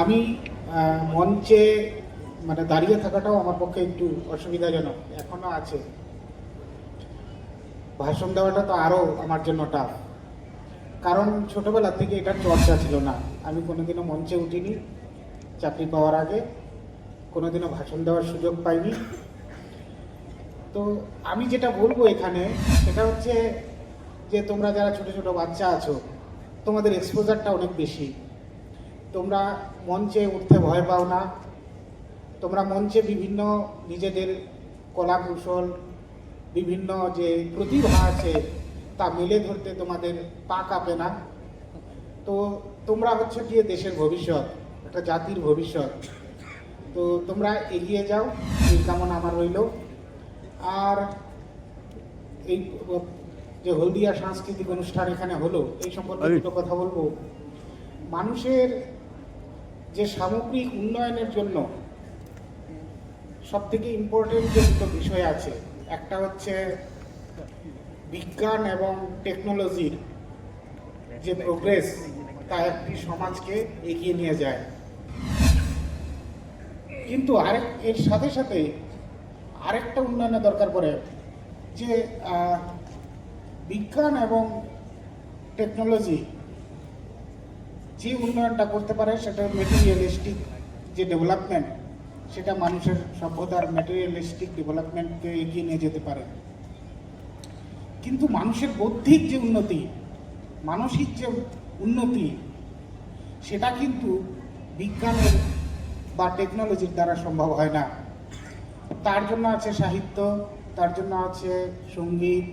আমি মঞ্চে মানে দাঁড়িয়ে থাকাটাও আমার পক্ষে একটু অসুবিধাজনক, এখনও আছে। ভাষণ দেওয়াটা তো আরও আমার জন্য টাফ কারণ ছোটবেলা থেকে এটার চর্চা ছিল না। আমি কোনোদিনও মঞ্চে উঠিনি, চাকরি পাওয়ার আগে, কোনোদিনও ভাষণ দেওয়ার সুযোগ পাইনি। তো আমি যেটা বলব এখানে, সেটা হচ্ছে যে তোমরা যারা ছোট ছোট বাচ্চা আছো, তোমাদের এক্সপোজারটা অনেক বেশি। তোমরা মঞ্চে উঠতে ভয় পাও না। তোমরা মঞ্চে বিভিন্ন নিজেদের কলা কৌশল বিভিন্ন যে প্রতিভা আছে, তা মেলে ধরতে তোমাদের পা কাঁপে না। তো তোমরা হচ্ছে গিয়ে দেশের ভবিষ্যৎ, একটা জাতির ভবিষ্যৎ। তো তোমরা এগিয়ে যাও। এই কামনা আমার রইল। আর এই যে হলদিয়া সাংস্কৃতিক অনুষ্ঠান এখানে হলো এই সম্পর্কে দুটো কথা বলব। মানুষের যে সামগ্রিক উন্নয়নের জন্য সব থেকে ইম্পর্টেন্ট যে দুটো বিষয় আছে একটা হচ্ছে বিজ্ঞান এবং টেকনোলজির যে প্রোগ্রেস তা একটি সমাজকে এগিয়ে নিয়ে যায়। কিন্তু আরেক এর সাথে সাথে আরেকটা উন্নয়নের দরকার পড়ে, যে বিজ্ঞান এবং টেকনোলজি যে উন্নয়নটা করতে পারে সেটা মেটেরিয়ালিস্টিক যে ডেভেলপমেন্ট সেটা মানুষের সভ্যতার মেটেরিয়ালিস্টিক ডেভেলপমেন্টকে এগিয়ে নিয়ে যেতে পারে। কিন্তু মানুষের বৌদ্ধিক যে উন্নতি, মানসিক যে উন্নতি, সেটা কিন্তু বিজ্ঞানের বা টেকনোলজির দ্বারা সম্ভব হয় না। তার জন্য আছে সাহিত্য, তার জন্য আছে সংগীত,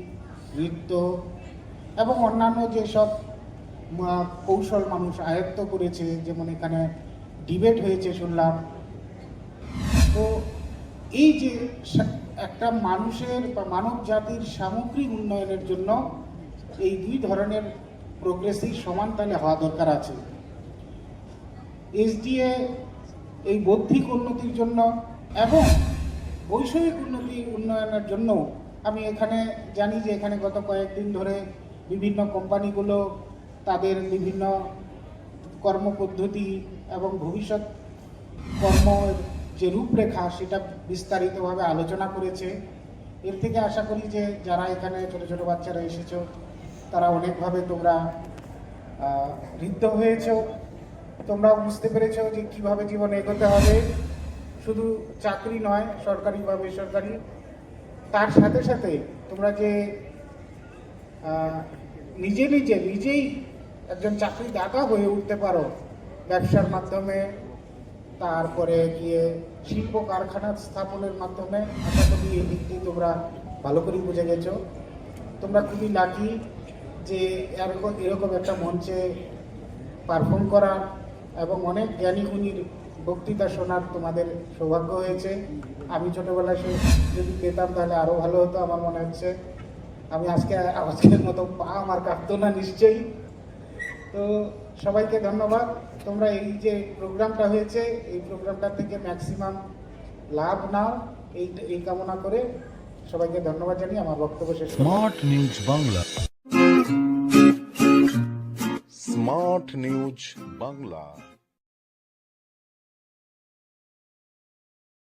নৃত্য এবং অন্যান্য যেসব কৌশল মানুষ আয়ত্ত করেছে, যেমন এখানে ডিবেট হয়েছে শুনলাম। তো এই যে একটা মানুষের বা মানব জাতির সামগ্রিক উন্নয়নের জন্য এই দুই ধরনের প্রোগ্রেসই সমান তালে হওয়া দরকার আছে। এসডিএ এই বৌদ্ধিক উন্নতির জন্য এবং বৈষয়িক উন্নতি উন্নয়নের জন্য আমি এখানে জানি যে এখানে গত কয়েকদিন ধরে বিভিন্ন কোম্পানিগুলো তাদের বিভিন্ন কর্মপদ্ধতি এবং ভবিষ্যৎ কর্ম যে রূপরেখা সেটা বিস্তারিতভাবে আলোচনা করেছে। এর থেকে আশা করি যে যারা এখানে ছোট ছোট বাচ্চারা এসেছ তারা অনেকভাবে তোমরা আহ, ঋদ্ধ হয়েছো। তোমরা বুঝতে পেরেছ যে কীভাবে জীবনে এগোতে হবে। শুধু চাকরি নয়, সরকারি বা বেসরকারি। তার সাথে সাথে তোমরা যে নিজে নিজে, নিজেই একজন চাকরিদাতা হয়ে উঠতে পারো ব্যবসার মাধ্যমে, তারপরে গিয়ে শিল্প কারখানা স্থাপনের মাধ্যমে। আশা করি এই দিকটি তোমরা ভালো করে বুঝে গেছো। তোমরা খুবই লাকি যে এরকম এরকম একটা মঞ্চে পারফর্ম করার এবং অনেক জ্ঞানী গুণীর বক্তৃতা শোনার তোমাদের সৌভাগ্য হয়েছে। আমি ছোটবেলায় সে যদি পেতাম তাহলে আরও ভালো হতো আমার মনে হচ্ছে। আমি আজকে আজকের মতো পা আমার কাঁপতো না নিশ্চয়ই। তো সবাইকে ধন্যবাদ। তোমরা এই যে প্রোগ্রামটা হয়েছে এই প্রোগ্রামটা থেকে ম্যাক্সিমাম লাভ নাও। এই এই কামনা করে সবাইকে ধন্যবাদ জানিয়ে আমার বক্তব্য শেষ। Smart news Bangla. Smart news Bangla.